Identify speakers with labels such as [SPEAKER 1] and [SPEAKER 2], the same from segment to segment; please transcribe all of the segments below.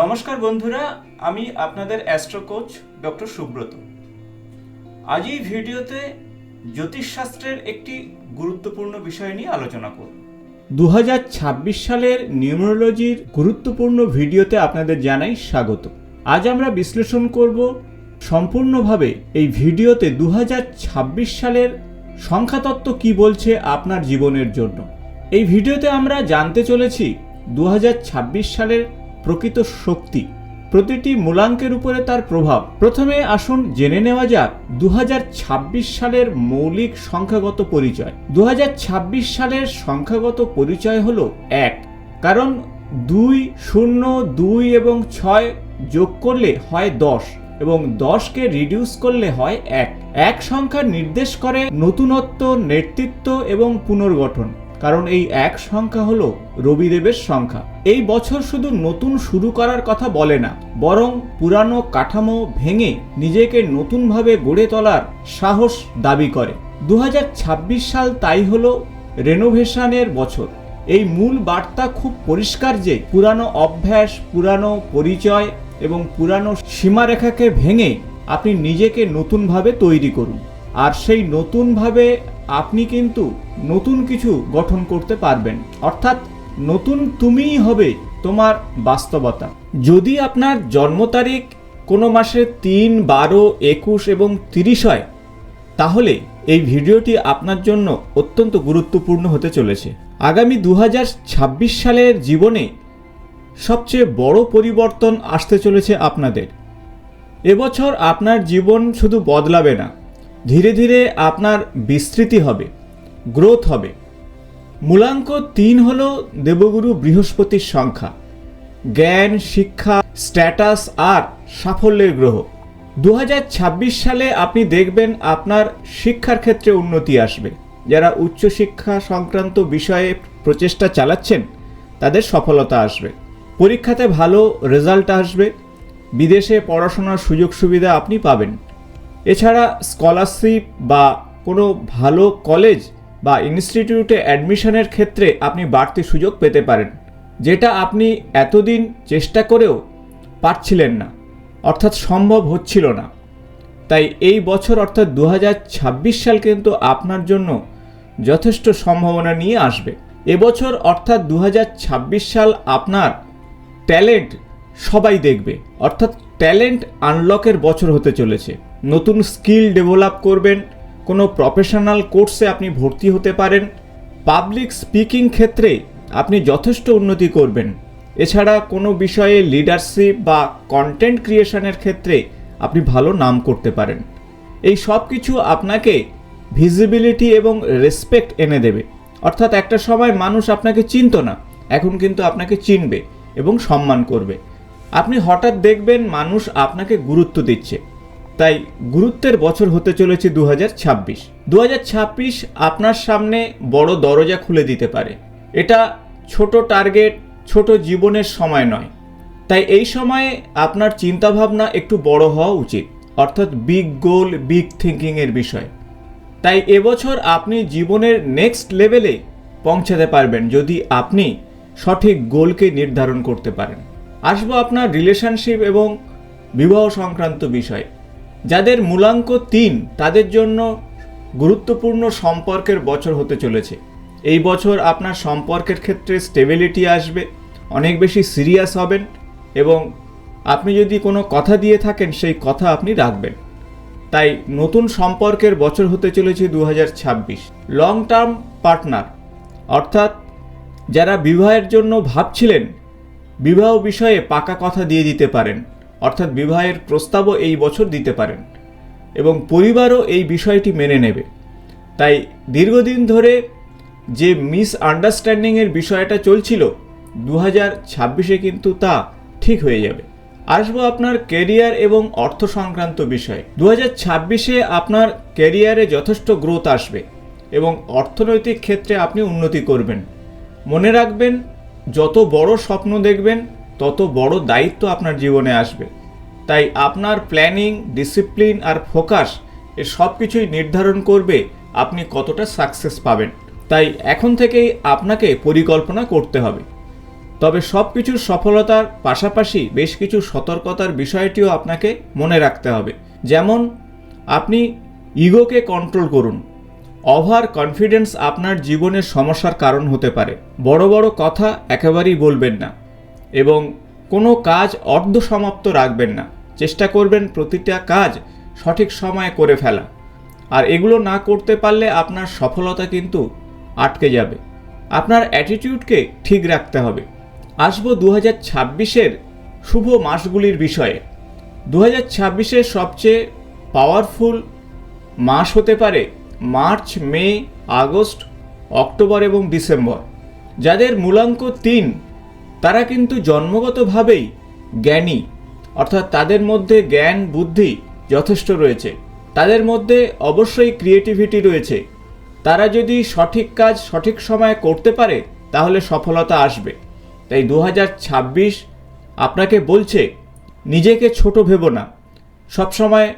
[SPEAKER 1] নমস্কার বন্ধুরা, আমি আপনাদের অ্যাস্ট্রো কোচ ডক্টর সুব্রত। আজ এই ভিডিওতে জ্যোতিষশাস্ত্রের একটি গুরুত্বপূর্ণ বিষয় নিয়ে আলোচনা করব। দু হাজার ছাব্বিশ সালের নিউমোলজির গুরুত্বপূর্ণ ভিডিওতে আপনাদের জানাই স্বাগত। আজ আমরা বিশ্লেষণ করব সম্পূর্ণভাবে এই ভিডিওতে দু হাজার ছাব্বিশ সালের সংখ্যাতত্ত্ব কি বলছে আপনার জীবনের জন্য। এই ভিডিওতে আমরা জানতে চলেছি দু হাজার ছাব্বিশ সালের প্রকৃত শক্তি। প্রতিটি মূলাঙ্কের উপরে তার প্রভাব। প্রথমে আসুন জেনে নেওয়া যাক দু হাজার ছাব্বিশ সালের মৌলিক সংখ্যাগত পরিচয়। দু হাজার ছাব্বিশ সালের সংখ্যাগত পরিচয় হল এক। কারণ দুই, শূন্য, দুই এবং ছয় যোগ করলে হয় দশ এবং দশকে রিডিউস করলে হয় এক। এক সংখ্যা নির্দেশ করে নতুনত্ব, নেতৃত্ব এবং পুনর্গঠন। কারণ এই এক সংখ্যা হলো রবিদেবের সংখ্যা। এই বছর শুধু নতুন শুরু করার কথা বলে না, বরং পুরানো কাঠামো ভেঙে নিজেকে নতুনভাবে গড়ে তোলার সাহস দাবি করে। দু হাজার ছাব্বিশ সাল তাই হলো রেনোভেশনের বছর। এই মূল বার্তা খুব পরিষ্কার যে, পুরানো অভ্যাস, পুরানো পরিচয় এবং পুরানো সীমারেখাকে ভেঙে আপনি নিজেকে নতুনভাবে তৈরি করুন। আর সেই নতুনভাবে আপনি কিন্তু নতুন কিছু গঠন করতে পারবেন। অর্থাৎ নতুন তুমিই হবে তোমার বাস্তবতা। যদি আপনার জন্ম তারিখ কোনো মাসে তিন, বারো, একুশ এবং তিরিশ হয়, তাহলে এই ভিডিওটি আপনার জন্য অত্যন্ত গুরুত্বপূর্ণ হতে চলেছে। আগামী দু হাজার ছাব্বিশ সালের জীবনে সবচেয়ে বড় পরিবর্তন আসতে চলেছে আপনাদের। এবছর আপনার জীবন শুধু বদলাবে না। ধীরে ধীরে আপনার বিস্তৃতি হবে, গ্রোথ হবে। মূলাঙ্ক তিন হল দেবগুরু বৃহস্পতির সংখ্যা। জ্ঞান, শিক্ষা, স্ট্যাটাস আর সাফল্যের গ্রহ। দু হাজার ছাব্বিশ সালে আপনি দেখবেন আপনার শিক্ষার ক্ষেত্রে উন্নতি আসবে। যারা উচ্চশিক্ষা সংক্রান্ত বিষয়ে প্রচেষ্টা চালাচ্ছেন, তাদের সফলতা আসবে। পরীক্ষাতে ভালো রেজাল্ট আসবে। বিদেশে পড়াশোনার সুযোগ সুবিধা আপনি পাবেন। এছাড়া স্কলারশিপ বা কোনো ভালো কলেজ বা ইনস্টিটিউটে অ্যাডমিশনের ক্ষেত্রে আপনি বাড়তি সুযোগ পেতে পারেন, যেটা আপনি এতদিন চেষ্টা করেও পারছিলেন না, অর্থাৎ সম্ভব হচ্ছিল না। তাই এই বছর অর্থাৎ দু হাজার ছাব্বিশ সাল কিন্তু আপনার জন্য যথেষ্ট সম্ভাবনা নিয়ে আসবে। এবছর অর্থাৎ দু হাজার ছাব্বিশ সাল আপনার ট্যালেন্ট সবাই দেখবে, অর্থাৎ ট্যালেন্ট আনলকের বছর হতে চলেছে। নতুন স্কিল ডেভেলপ করবেন, কোনো প্রফেশনাল কোর্সে আপনি ভর্তি হতে পারেন, পাবলিক স্পিকিং ক্ষেত্রে আপনি যথেষ্ট উন্নতি করবেন। এছাড়া কোনো বিষয়ে লিডারশিপ বা কন্টেন্ট ক্রিয়েশনের ক্ষেত্রে আপনি ভালো নাম করতে পারেন। এই সব কিছু আপনাকে ভিজিবিলিটি এবং রেসপেক্ট এনে দেবে। অর্থাৎ একটা সময় মানুষ আপনাকে চিনত না, এখন কিন্তু আপনাকে চিনবে এবং সম্মান করবে। আপনি হঠাৎ দেখবেন মানুষ আপনাকে গুরুত্ব দিচ্ছে। তাই গুরুত্বের বছর হতে চলেছে দু হাজার ছাব্বিশ। দু হাজার ছাব্বিশ আপনার সামনে বড় দরজা খুলে দিতে পারে। এটা ছোট টার্গেট, ছোট জীবনের সময় নয়। তাই এই সময়ে আপনার চিন্তাভাবনা একটু বড় হওয়া উচিত, অর্থাৎ বিগ গোল বিগ থিঙ্কিংয়ের বিষয়। তাই এবছর আপনি জীবনের নেক্সট লেভেলে পৌঁছাতে পারবেন যদি আপনি সঠিক গোলকে নির্ধারণ করতে পারেন। আসব আপনার রিলেশনশিপ এবং বিবাহ সংক্রান্ত বিষয়। যাদের মূলাঙ্ক তিন, তাদের জন্য গুরুত্বপূর্ণ সম্পর্কের বছর হতে চলেছে। এই বছর আপনার সম্পর্কের ক্ষেত্রে স্টেবিলিটি আসবে, অনেক বেশি সিরিয়াস হবেন এবং আপনি যদি কোনো কথা দিয়ে থাকেন, সেই কথা আপনি রাখবেন। তাই নতুন সম্পর্কের বছর হতে চলেছে দু হাজার ছাব্বিশ। লং টার্ম পার্টনার অর্থাৎ যারা বিবাহের জন্য ভাবছিলেন, বিবাহ বিষয়ে পাকা কথা দিয়ে দিতে পারেন। অর্থাৎ বিবাহের প্রস্তাবও এই বছর দিতে পারেন এবং পরিবারও এই বিষয়টি মেনে নেবে। তাই দীর্ঘদিন ধরে যে মিস আন্ডারস্ট্যান্ডিংয়ের বিষয়টা চলছিল দু হাজার ছাব্বিশে কিন্তু তা ঠিক হয়ে যাবে। আসব আপনার কেরিয়ার এবং অর্থ সংক্রান্ত বিষয়। দু হাজার ছাব্বিশে আপনার কেরিয়ারে যথেষ্ট গ্রোথ আসবে এবং অর্থনৈতিক ক্ষেত্রে আপনি উন্নতি করবেন। মনে রাখবেন, যত বড় স্বপ্ন দেখবেন তত বড় দায়িত্ব আপনার জীবনে আসবে। তাই আপনার প্ল্যানিং, ডিসিপ্লিন আর ফোকাস এ সব কিছুই নির্ধারণ করবে আপনি কতটা সাকসেস পাবেন। তাই এখন থেকেই আপনাকে পরিকল্পনা করতে হবে। তবে সব কিছুর সফলতার পাশাপাশি বেশ কিছু সতর্কতার বিষয়টিও আপনাকে মনে রাখতে হবে। যেমন, আপনি ইগোকে কন্ট্রোল করুন। ওভার কনফিডেন্স আপনার জীবনের সমস্যার কারণ হতে পারে। বড় বড় কথা একেবারেই বলবেন না। এবং কোনো কাজ অর্ধ সমাপ্ত রাখবেন না। চেষ্টা করবেন প্রতিটা কাজ সঠিক সময়ে করে ফেলা। আর এগুলো না করতে পারলে আপনার সফলতা কিন্তু আটকে যাবে। আপনার অ্যাটিটিউডকে ঠিক রাখতে হবে। আসব দু হাজার ছাব্বিশের শুভ মাসগুলির বিষয়ে। দু হাজার ছাব্বিশের সবচেয়ে পাওয়ারফুল মাস হতে পারে মার্চ, মে, আগস্ট, অক্টোবর এবং ডিসেম্বর। যাদের মূলাঙ্ক তিন তারা কিন্তু জন্মগতভাবেই জ্ঞানী, অর্থাৎ তাদের মধ্যে জ্ঞান, বুদ্ধি যথেষ্ট রয়েছে। তাদের মধ্যে অবশ্যই ক্রিয়েটিভিটি রয়েছে। তারা যদি সঠিক কাজ সঠিক সময়ে করতে পারে, তাহলে সফলতা আসবে। তাই দু হাজার ছাব্বিশ আপনাকে বলছে, নিজেকে ছোট ভেবো না। সবসময়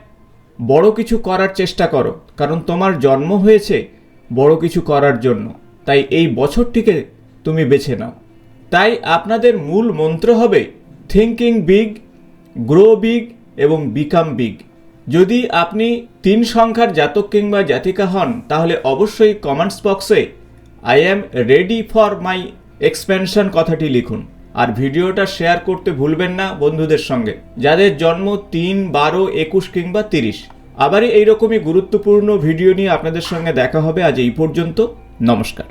[SPEAKER 1] বড় কিছু করার চেষ্টা করো, কারণ তোমার জন্ম হয়েছে বড় কিছু করার জন্য। তাই এই বছরটিকে তুমি বেছে নাও। তাই আপনাদের মূল মন্ত্র হবে থিঙ্কিং বিগ গ্রো বিগ এবং বিকাম বিগ যদি আপনি তিন সংখ্যার জাতক কিংবা জাতিকা হন, তাহলে অবশ্যই কমেন্টস বক্সে I am ready for my expansion কথাটি লিখুন। আর ভিডিওটা শেয়ার করতে ভুলবেন না বন্ধুদের সঙ্গে, যাদের জন্ম তিন, বারো, একুশ কিংবা তিরিশ। আবারই এইরকমই গুরুত্বপূর্ণ ভিডিও নিয়ে আপনাদের সঙ্গে দেখা হবে আজ এই পর্যন্ত। নমস্কার।